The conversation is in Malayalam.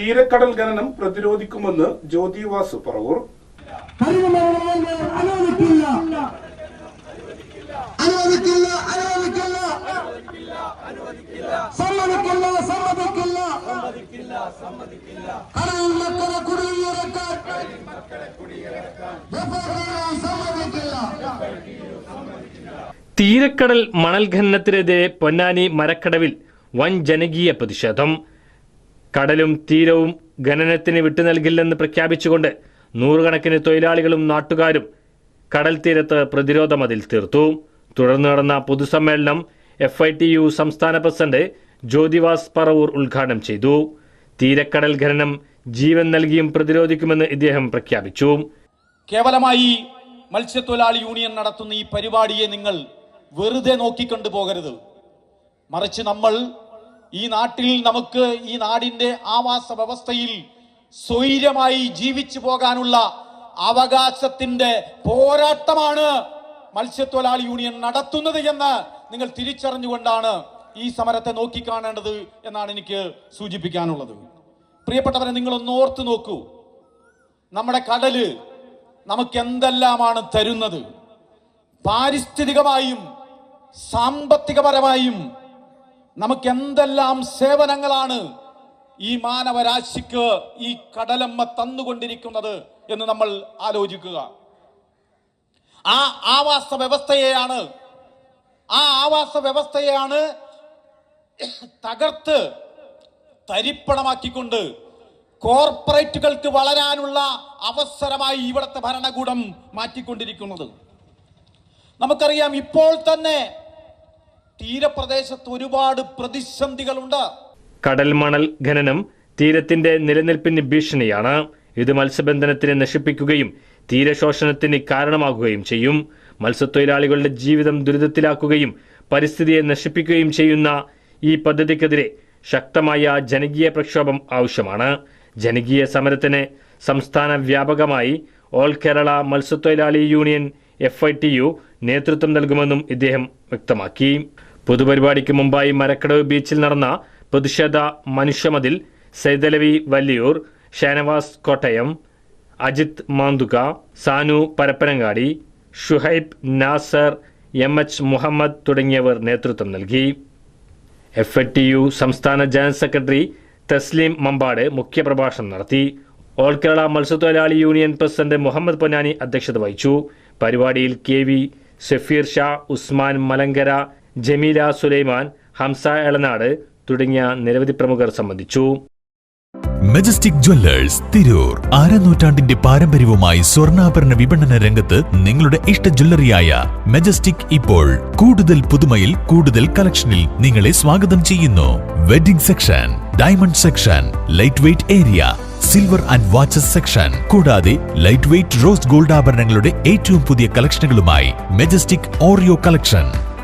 തീരക്കടൽ ഖനനം പ്രതിരോധിക്കുമെന്ന് ജ്യോതി വാസു പറവൂർ. കരുണമരണങ്ങൾ അനുവദിക്കില്ല. അനുവദിക്കില്ല. അനുവദിക്കില്ല. സമ്മതിക്കില്ല. സമ്മതിക്കില്ല. കടലിൽ മക്കളെ കുടിയിറക്കാൻ സമ്മതിക്കില്ല. തീരക്കടൽ മണൽ ഖനനത്തിനെതിരെ പൊന്നാനി മരക്കടവിൽ വൻ ജനകീയ പ്രതിഷേധം. കടലും തീരവും ഖനനത്തിന് വിട്ടു നൽകില്ലെന്ന് പ്രഖ്യാപിച്ചുകൊണ്ട് നൂറുകണക്കിന് തൊഴിലാളികളും നാട്ടുകാരും കടൽ തീരത്ത് പ്രതിരോധ മതിൽ തീർത്തു. തുടർന്ന് നടന്ന പൊതുസമ്മേളനം എഫ് ഐ ടി യു സംസ്ഥാന പ്രസിഡന്റ് ജ്യോതിവാസ് പറവൂർ ഉദ്ഘാടനം ചെയ്തു. തീരക്കടൽ ഖനനം ജീവൻ നൽകിയും പ്രതിരോധിക്കുമെന്ന് ഇദ്ദേഹം പ്രഖ്യാപിച്ചു. കേവലമായി മത്സ്യത്തൊഴിലാളി യൂണിയൻ നടത്തുന്ന ഈ പരിപാടിയെ നിങ്ങൾ വെറുതെ നോക്കിക്കൊണ്ടു പോകരുത് മറിച്ച് നമ്മൾ ഈ നാട്ടിൽ നമുക്ക് ഈ നാടിന്റെ ആവാസ വ്യവസ്ഥയിൽ സ്വൈര്യമായി ജീവിച്ചു പോകാനുള്ള അവകാശത്തിന്റെ പോരാട്ടമാണ് മത്സ്യത്തൊഴിലാളി യൂണിയൻ നടത്തുന്നത് എന്ന് നിങ്ങൾ തിരിച്ചറിഞ്ഞുകൊണ്ടാണ് ഈ സമരത്തെ നോക്കിക്കാണേണ്ടത് എന്നാണ് എനിക്ക് സൂചിപ്പിക്കാനുള്ളത്. പ്രിയപ്പെട്ടവരെ നിങ്ങളൊന്ന് ഓർത്തു നോക്കൂ. നമ്മുടെ കടൽ നമുക്ക് എന്തെല്ലാമാണ് തരുന്നത്? പാരിസ്ഥിതികമായും സാമ്പത്തികപരമായും നമുക്ക് എന്തെല്ലാം സേവനങ്ങളാണ് ഈ മാനവരാശിക്ക് ഈ കടലമ്മ തന്നുകൊണ്ടിരിക്കുന്നത് എന്ന് നമ്മൾ ആലോചിക്കുക. ആ ആവാസ വ്യവസ്ഥയെയാണ് ആ ആവാസ വ്യവസ്ഥയെയാണ് തകർത്ത് തരിപ്പണമാക്കിക്കൊണ്ട് കോർപ്പറേറ്റുകൾക്ക് വളരാനുള്ള അവസരമായി ഇവിടുത്തെ ഭരണകൂടം മാറ്റിക്കൊണ്ടിരിക്കുന്നത്. നമുക്കറിയാം ഇപ്പോൾ തന്നെ തീരപ്രദേശത്ത് ഒരുപാട് പ്രതിസന്ധികളുണ്ട്. കടൽ മണൽ ഖനനം തീരത്തിന്റെ നിലനിൽപ്പിന് ഭീഷണിയാണ്. ഇത് മത്സ്യബന്ധനത്തിനെ നശിപ്പിക്കുകയും തീരശോഷണത്തിന് കാരണമാകുകയും ചെയ്യും. മത്സ്യത്തൊഴിലാളികളുടെ ജീവിതം ദുരിതത്തിലാക്കുകയും പരിസ്ഥിതിയെ നശിപ്പിക്കുകയും ചെയ്യുന്ന ഈ പദ്ധതിക്കെതിരെ ശക്തമായ ജനകീയ പ്രക്ഷോഭം ആവശ്യമാണ്. ജനകീയ സമരത്തിന് സംസ്ഥാന വ്യാപകമായി ഓൾ കേരള മത്സ്യത്തൊഴിലാളി union F I T U നേതൃത്വം നൽകുമെന്നും ഇദ്ദേഹം വ്യക്തമാക്കി. പൊതുപരിപാടിക്ക് മുമ്പായി മരക്കടവ് ബീച്ചിൽ നടന്ന പ്രതിഷേധ മനുഷ്യമതിൽ സൈതലവി വല്ലിയൂർ ഷാനവാസ് കോട്ടയം അജിത് മാന്തുക സാനു പരപ്പനങ്ങാടി ഷുഹൈബ് നാസർ എം എച്ച് മുഹമ്മദ് തുടങ്ങിയവർ നേതൃത്വം നൽകി. എഫ് എ ടി യു സംസ്ഥാന ജനറൽ സെക്രട്ടറി തസ്ലീം മമ്പാട് മുഖ്യപ്രഭാഷണം നടത്തി. ഓൾ കേരള മത്സ്യത്തൊഴിലാളി യൂണിയൻ പ്രസിഡന്റ് മുഹമ്മദ് പൊന്നാനി അധ്യക്ഷത വഹിച്ചു. പരിപാടിയിൽ കെ വി ഷഫീർ ഷാ ഉസ്മാൻ മലങ്കര ജമീല സുലൈമാൻ ഹംസ എളനാട് തുടങ്ങിയ നിരവധി പ്രമുഖർ സംബന്ധിച്ചു. Majestic Jewellers Tirur. അരനൂറ്റാണ്ടിന്റെ പാരമ്പര്യവുമായി സ്വർണാഭരണ വിപണന രംഗത്ത് നിങ്ങളുടെ ഇഷ്ട ജ്വല്ലറിയായ മെജസ്റ്റിക് ഇപ്പോൾ കൂടുതൽ പുതുമയിൽ കൂടുതൽ കളക്ഷനിൽ നിങ്ങളെ സ്വാഗതം ചെയ്യുന്നു. Wedding section diamond section light weight area silver and watches section കൂടാതെ ലൈറ്റ് വെയ്റ്റ് റോസ് ഗോൾഡ് ആഭരണങ്ങളുടെ ഏറ്റവും പുതിയ കളക്ഷനുകളുമായി മെജസ്റ്റിക് ഓറിയോ കളക്ഷൻ